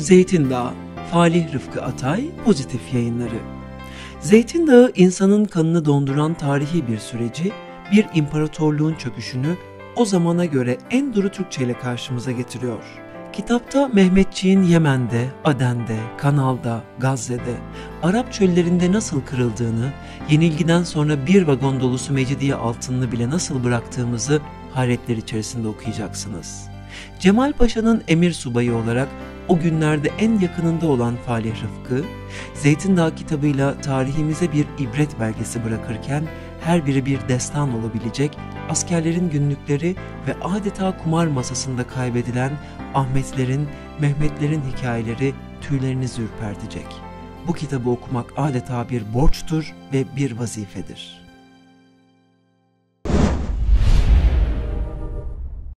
Zeytin Dağı, Falih Rıfkı Atay, Pozitif Yayınları. Zeytin Dağı insanın kanını donduran tarihi bir süreci, bir imparatorluğun çöküşünü o zamana göre en duru Türkçe ile karşımıza getiriyor. Kitapta Mehmetçiğin Yemen'de, Aden'de, Kanal'da, Gazze'de, Arap çöllerinde nasıl kırıldığını, yenilgiden sonra bir vagon dolusu mecidiye altınını bile nasıl bıraktığımızı hayretler içerisinde okuyacaksınız. Cemal Paşa'nın emir subayı olarak o günlerde en yakınında olan Falih Rıfkı, Zeytin Dağı kitabıyla tarihimize bir ibret belgesi bırakırken her biri bir destan olabilecek askerlerin günlükleri ve adeta kumar masasında kaybedilen Ahmetlerin, Mehmetlerin hikayeleri tüylerinizi ürpertecek. Bu kitabı okumak adeta bir borçtur ve bir vazifedir.''